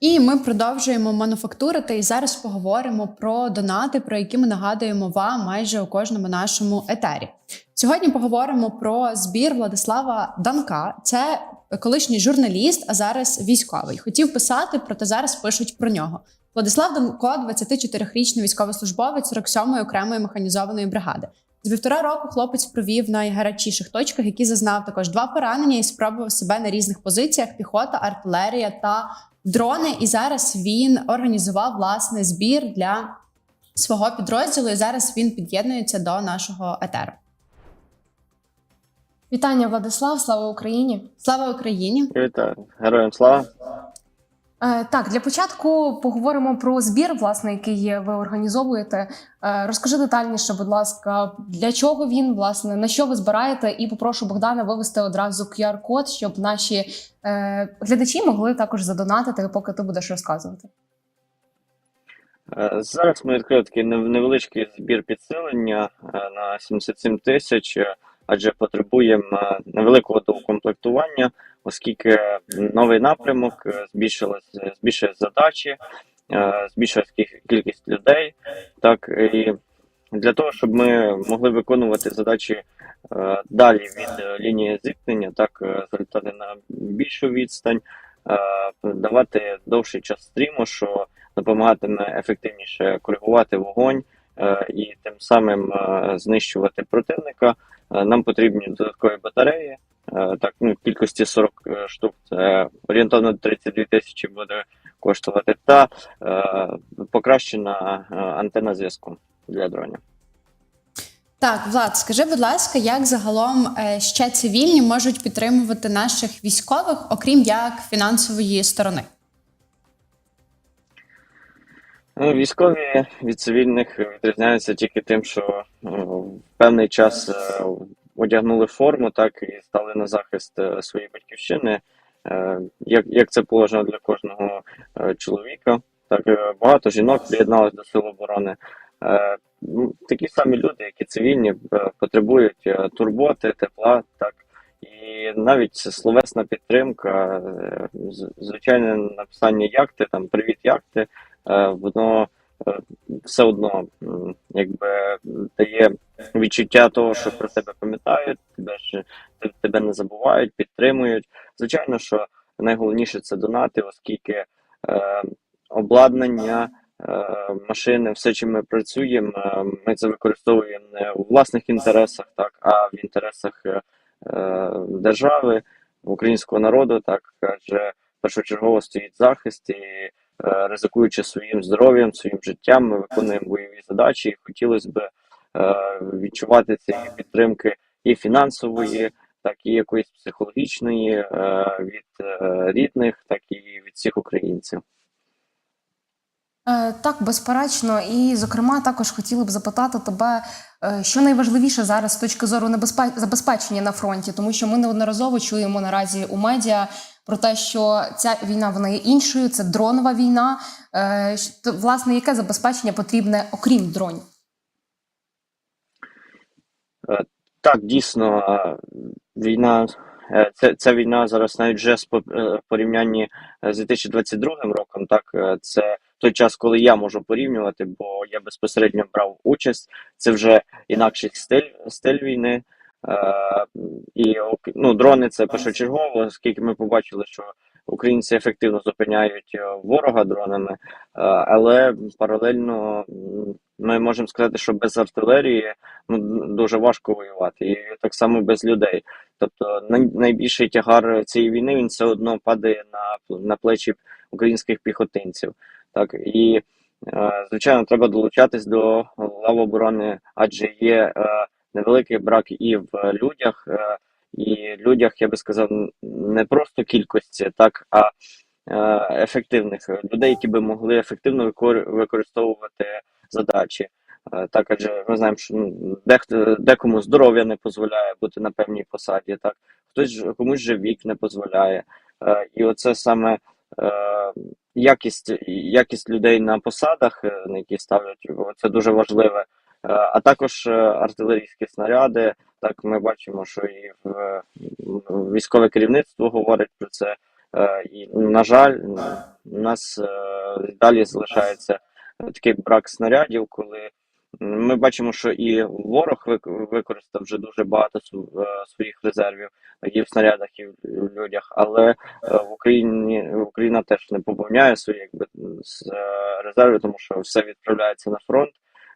І ми продовжуємо мануфактурити. І зараз поговоримо про донати, про які ми нагадуємо вам майже у кожному нашому етері. Сьогодні поговоримо про збір Владислава Данка. Це колишній журналіст, а зараз військовий. Хотів писати, проте зараз пишуть про нього. Владислав Данко, 24-річний військовослужбовець 47-ї окремої механізованої бригади. З півтора року хлопець провів в найгарячіших точках, які зазнав також два поранення і спробував себе на різних позиціях: піхота, артилерія та дрони. І зараз він організував власне збір для свого підрозділу. І зараз він під'єднується до нашого етеру. Вітання, Владислав, слава Україні. Слава Україні! Вітаю, героям слава. Е, так, для початку поговоримо про збір, власне, який ви організовуєте. Е, розкажи детальніше, будь ласка, для чого він, власне, на що ви збираєте, і попрошу Богдана вивести одразу QR-код, щоб наші е, глядачі могли також задонатити, поки ти будеш розказувати. Зараз ми відкрили такий невеличкий збір підсилення на 77 тисяч, адже потребуємо невеликого доукомплектування, оскільки новий напрямок е, збільшилась, е, збільшує задачі, е, збільшилась кі- кількість людей. Так і для того, щоб ми могли виконувати задачі далі від лінії зіткнення, так залітати на більшу відстань, давати довший час стріму, що допомагатиме ефективніше коригувати вогонь і тим самим знищувати противника. Нам потрібні додаткові батареї. Е, Так, ну, в кількості 40 штук це орієнтовно 32 тисячі буде коштувати, та е, покращена е, антенна зв'язку для дронів. Так, Влад, скажи, будь ласка, як загалом е, ще цивільні можуть підтримувати наших військових, окрім як фінансової сторони? Ну, військові від цивільних відрізняються тільки тим, що е, в певний час е, одягнули форму, так і стали на захист е, своєї батьківщини, е, як, як це положено для кожного е, чоловіка. Так багато жінок приєдналися до сил оборони. Такі самі люди, які цивільні, потребують турботи, тепла, так. І навіть словесна підтримка, звичайне написання як ти, там привіт, як ти, воно все одно якби дає відчуття того, що про тебе пам'ятають, тебе те- тебе не забувають, підтримують. Звичайно, що найголовніше це донати, оскільки е, обладнання, е, машини, все, чим ми працюємо, е, ми це використовуємо не у власних інтересах, так, а в інтересах е, е, держави, українського народу, так адже першочергово стоїть захист і ризикуючи своїм здоров'ям, своїм життям, ми виконуємо бойові задачі. І хотілося б е, відчувати цієї підтримки і фінансової, так і якоїсь психологічної е, від е, рідних, так і від всіх українців. Е, Так, безперечно, і зокрема, також хотіли б запитати тебе, е, що найважливіше зараз з точки зору забезпечення на фронті, тому що ми неодноразово чуємо наразі у медіа про те, що ця війна вона є іншою, це дронова війна. Е, то, Власне, яке забезпечення потрібне окрім дронів? Так, дійсно, е, війна, е, це, ця війна зараз навіть вже е, в порівнянні е, з 2022 роком, так, е, це той час, коли я можу порівнювати, бо я безпосередньо брав участь. Це вже інакший стиль, стиль війни. Е, і ну, дрони це першочергово, оскільки ми побачили, що українці ефективно зупиняють е, ворога дронами, е, але паралельно ми можемо сказати, що без артилерії ну, дуже важко воювати, і так само без людей. Тобто найбільший тягар цієї війни він все одно падає на, на плечі українських піхотинців. Так і звичайно, треба долучатись до лав оборони, адже є невеликий брак і в людях, е, і людях, я би сказав, не просто кількості, так а е, ефективних людей, які би могли ефективно використовувати задачі. Е, Так, адже ми знаємо, що ну, дехто декому здоров'я не дозволяє бути на певній посаді, так хтось комусь же вік не дозволяє. Е, І оце саме е, якість, якість людей на посадах, е, на які ставлять, це дуже важливе. Е, А також е, артилерійські снаряди. Так, ми бачимо, що і в, військове керівництво говорить про це. Е, І, на жаль, у нас далі залишається такий брак снарядів, коли ми бачимо, що і ворог використав вже дуже багато своїх резервів і в снарядах, і в людях, але в Україні Україна теж не поповняє свої якби резерви, тому що все відправляється на фронт.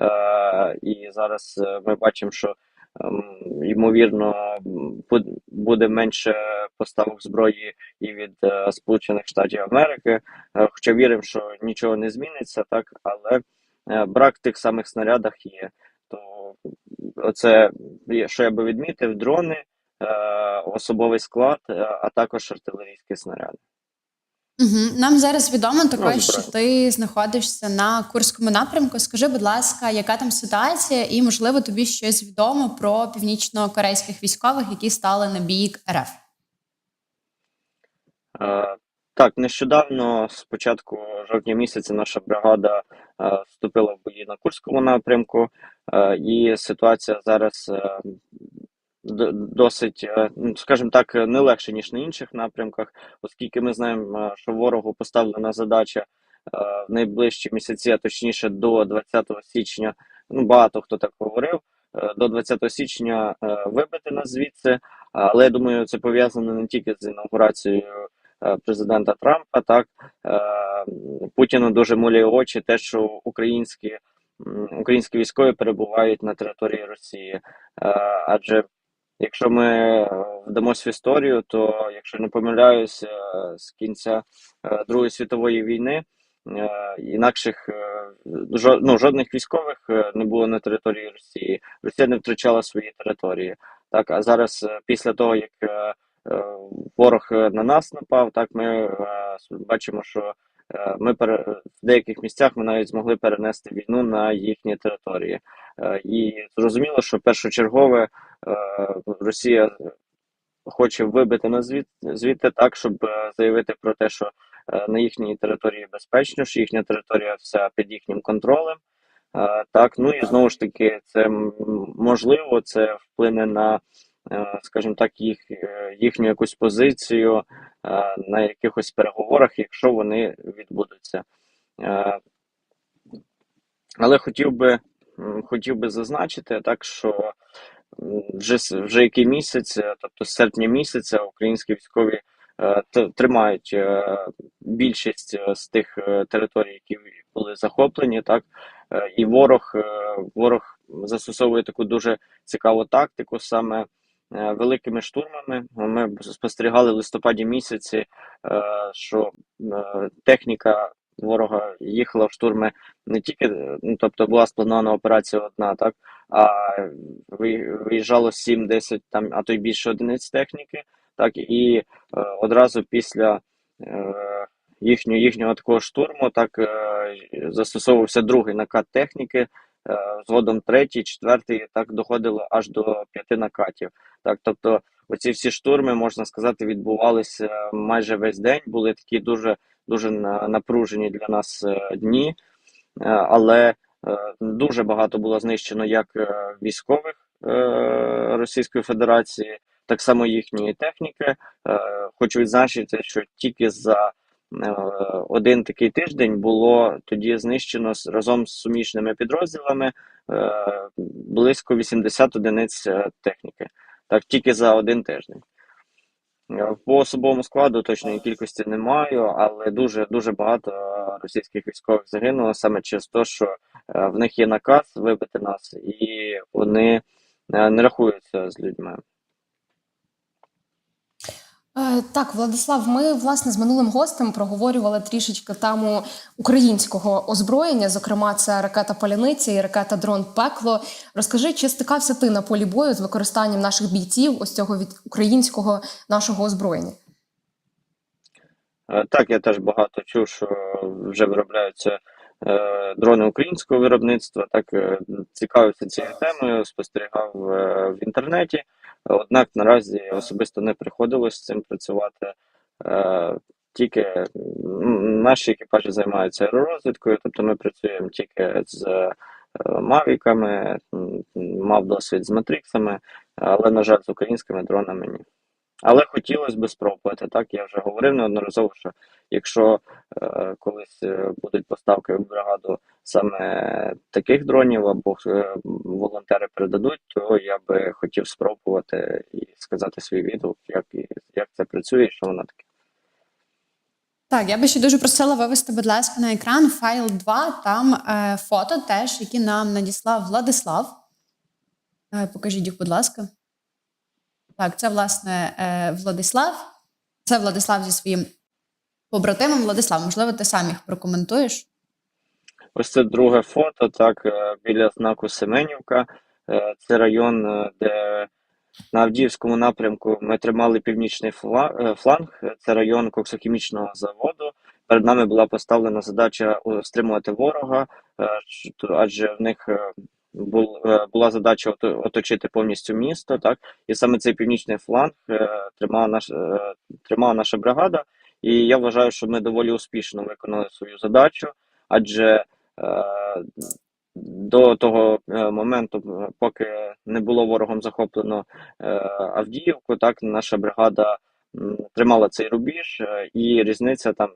Е, І зараз е, ми бачимо, що ем, ймовірно буде менше поставок зброї і від е, Сполучених Штатів Америки. Хоча віримо, що нічого не зміниться, так але брак тих самих снарядах є. То оце є, що я би відмітив: дрони, особовий склад, а також артилерійські снаряди. Угу. Нам зараз відомо також, Ну, що ти знаходишся на Курському напрямку. Скажи, будь ласка, яка там ситуація, і можливо тобі щось відомо про північно-корейських військових, які стали на бік РФ? Е, Так, нещодавно, з початку жовтня місяця, наша бригада е, вступила в бої на Курському напрямку, е, і ситуація зараз е, досить, е, ну, скажімо так, не легше, ніж на інших напрямках, оскільки ми знаємо, е, що ворогу поставлена задача е, в найближчі місяці, а точніше до 20 січня, ну багато хто так говорив, до 20 січня вибити нас звідси, але я думаю, це пов'язано не тільки з інаугурацією президента Трампа, так Путіну дуже муляє очі те, що українські українські військові перебувають на території Росії. Адже якщо ми е, вдамось в історію, то якщо не помиляюсь, е, з кінця е, Другої світової війни е, інакших ну, жодних військових не було на території Росії. Росія не втрачала свої території. Так, а зараз, після того як ворог на нас напав, так ми бачимо, що ми пере... в деяких місцях ми навіть змогли перенести війну на їхні території. Е, І зрозуміло, що першочергове е, Росія хоче вибити нас звід... звідти так, щоб е, заявити про те, що е, на їхній території безпечно, що їхня територія вся під їхнім контролем. Е, Так, ну і знову ж таки, це можливо, це вплине на, е, скажімо так, їх, е, їхню якусь позицію е, на якихось переговорах, якщо вони відбудуться. Е, Але хотів би, хотів би зазначити так, що вже вже який місяць, е, тобто з серпня місяця, українські військові е, тримають е, більшість е, з тих е, територій, які були захоплені, так Е, і ворог, е, ворог застосовує таку дуже цікаву тактику, саме е, великими штурмами. Ми спостерігали в листопаді місяці, е, що е, техніка ворога їхала в штурми не тільки, е, ну тобто була спланована операція одна, так а ви- виїжджало 7-10 там, а то й більше одиниць техніки, так і е, одразу після е, їхнього їхнього такого штурму, так е, застосовувався другий накат техніки, е, згодом третій, четвертий, так доходило аж до п'яти накатів. Так, тобто, оці всі штурми, можна сказати, відбувалися майже весь день. Були такі дуже дуже напружені для нас е, дні, Е, але е, дуже багато було знищено як е, військових е, Російської Федерації, так само їхньої техніки. Е, Хочу відзначити, що тільки за е, один такий тиждень було тоді знищено разом з суміжними підрозділами е, близько 80 одиниць е, техніки. Так, тільки за один тиждень. Е, По особовому складу точної кількості не маю, але дуже дуже багато е, російських військових загинуло саме через те, що е, в них є наказ вибити нас, і вони е, не рахуються з людьми. Е, Так, Владислав, ми власне з минулим гостем проговорювали трішечки тему українського озброєння. Зокрема, це ракета Паляниця і ракета Дрон Пекло. Розкажи, чи стикався ти на полі бою з використанням наших бійців ось цього від українського нашого озброєння? Е, Так, я теж багато чув, що вже виробляються е, дрони українського виробництва. Так цікавився цією темою, спостерігав в інтернеті. Однак наразі особисто не приходилось з цим працювати. Е, Тільки наші екіпажі займаються аеророзвідкою, тобто ми працюємо тільки з е, мавіками, мав досвід з матриксами, але, на жаль, з українськими дронами ні. Але хотілося б спробувати. Так, я вже говорив неодноразово, що якщо е, колись е, будуть поставки в бригаду саме таких дронів або е, волонтери передадуть, то я би хотів спробувати і сказати свій відгук, як, як це працює, і що воно таке. Так, я би ще дуже просила вивести, будь ласка, на екран файл 2, там е, фото теж, які нам надіслав Владислав. Е, покажіть їх, будь ласка. Так, це, власне, е, Владислав. Це Владислав зі своїм побратимом. Владислав, можливо, ти сам їх прокоментуєш? Ось це друге фото, так, е, біля знаку Семенівка. Е, Це район, де на Авдіївському напрямку ми тримали північний фланг. Це район коксохімічного заводу. Перед нами була поставлена задача стримувати ворога, адже в них була задача ото- оточити повністю місто. Так, і саме цей північний фланг е, тримала наш, е, тримала наша бригада. І я вважаю, що ми доволі успішно виконали свою задачу, адже е, до того е, моменту, е, поки не було ворогом захоплено е, Авдіївку, так наша бригада тримала цей рубіж, е, і різниця там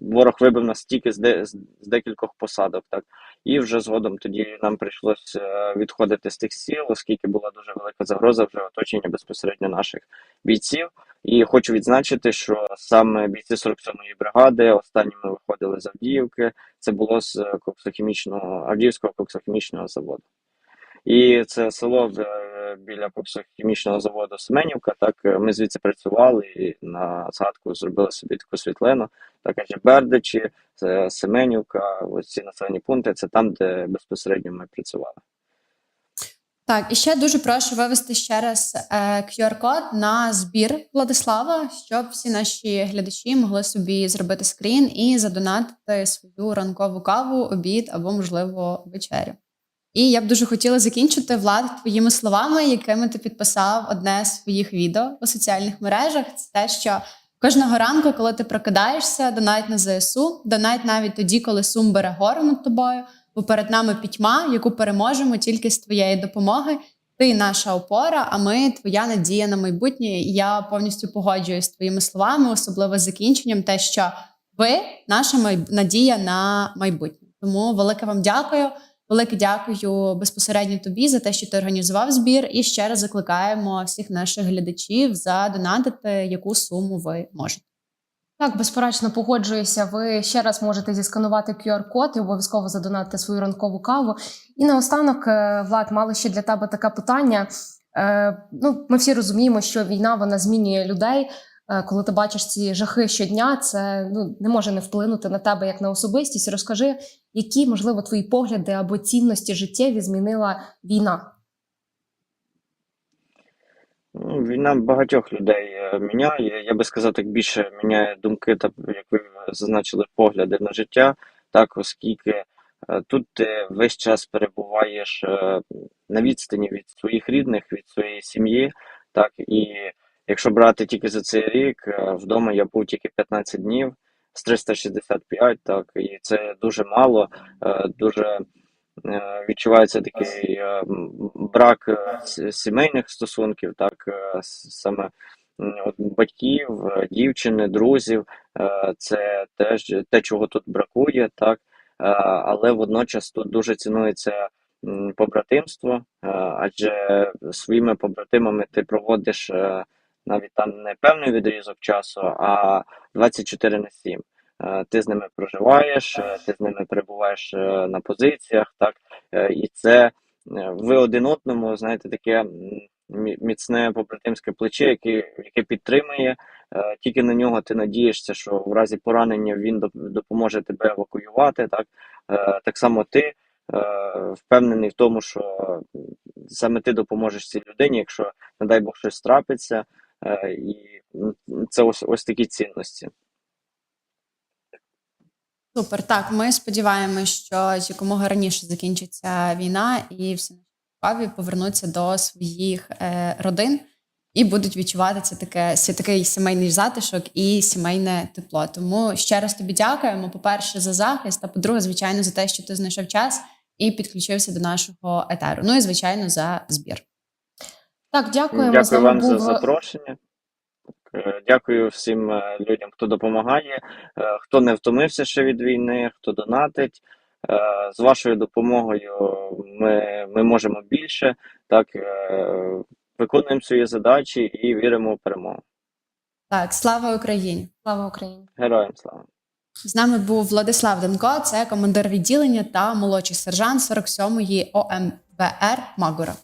ворог вибив нас тільки з, де, з, декількох посадок. Так і вже згодом тоді нам прийшлося е, відходити з тих сіл, оскільки була дуже велика загроза вже оточення безпосередньо наших бійців. І хочу відзначити, що саме бійці 47-ї бригади останніми виходили з Авдіївки. Це було з е, коксохімічного Авдіївського коксохімічного заводу. І це село біля коксохімічного заводу Семенівка. Так е, ми звідси працювали і на згадку зробили собі таку світлину. Також Бердичі, Семенівка, ось ці населені пункти. Це там, де безпосередньо ми працювали. Так, і ще дуже прошу вивести ще раз е, QR-код на збір Владислава, щоб всі наші глядачі могли собі зробити скрін і задонатити свою ранкову каву, обід або, можливо, вечерю. І я б дуже хотіла закінчити Влад твоїми словами, якими ти підписав одне з своїх відео у соціальних мережах. Це те, що кожного ранку, коли ти прокидаєшся, донать на ЗСУ, донать навіть тоді, коли сум бере гору над тобою, бо перед нами пітьма, яку переможемо тільки з твоєї допомоги. Ти наша опора, а ми твоя надія на майбутнє. І я повністю погоджуюсь з твоїми словами, особливо з закінченням, те, що ви наша надія на майбутнє. Тому велике вам дякую. Велике дякую безпосередньо тобі за те, що ти організував збір. І ще раз закликаємо всіх наших глядачів задонатити, яку суму ви можете. Так, безперечно, погоджуюся. Ви ще раз можете зісканувати QR-код і обов'язково задонатити свою ранкову каву. І наостанок, е, Влад, мали ще для тебе таке питання. Е, Ну, ми всі розуміємо, що війна вона змінює людей. Е, Коли ти бачиш ці жахи щодня, це ну не може не вплинути на тебе як на особистість. Розкажи, які можливо твої погляди або цінності життєві змінила війна. Ну, Війна багатьох людей е, міняє. Я би сказав, так більше міняє думки та, як ви зазначили, погляди на життя, так, оскільки е, тут ти весь час перебуваєш на відстані від своїх рідних, від своєї сім'ї, так, і якщо брати тільки за цей рік, е, вдома я був тільки 15 днів з 365, так, і це дуже мало, е, дуже е, відчувається такий брак сімейних стосунків, так саме от батьків, дівчини, друзів. Це теж те, чого тут бракує, так. Але водночас тут дуже цінується побратимство, адже своїми побратимами ти проводиш навіть там не певний відрізок часу, а 24 на 7. Е, Ти з ними проживаєш, е, ти з ними перебуваєш е, на позиціях, так і це ви один одному, знаєте, таке міцне побратимське плече, яке, яке підтримує. Тільки на нього ти надієшся, що в разі поранення він допоможе тебе евакуювати. Так, так само ти впевнений в тому, що саме ти допоможеш цій людині, якщо, не дай Бог, щось трапиться. Е, І це ось ось такі цінності. Супер. Так, ми сподіваємося, що якомога раніше закінчиться війна, і всі наші повернуться до своїх е, родин і будуть відчувати це таке такий сімейний затишок і сімейне тепло. Тому ще раз тобі дякуємо. По-перше, за захист, а по-друге, звичайно, за те, що ти знайшов час і підключився до нашого етеру. Ну і звичайно за збір. Так, дякуємо. Дякую нами вам за запрошення. Е, Дякую всім е, людям, хто допомагає, е, хто не втомився ще від війни, хто донатить. З вашою допомогою ми, ми можемо більше. Так, виконуємо свої задачі і віримо в перемогу. Так, слава Україні! Слава Україні! Героям слава! З нами був Владислав Данко, це командир відділення та молодший сержант 47-ї ОМБР Магора.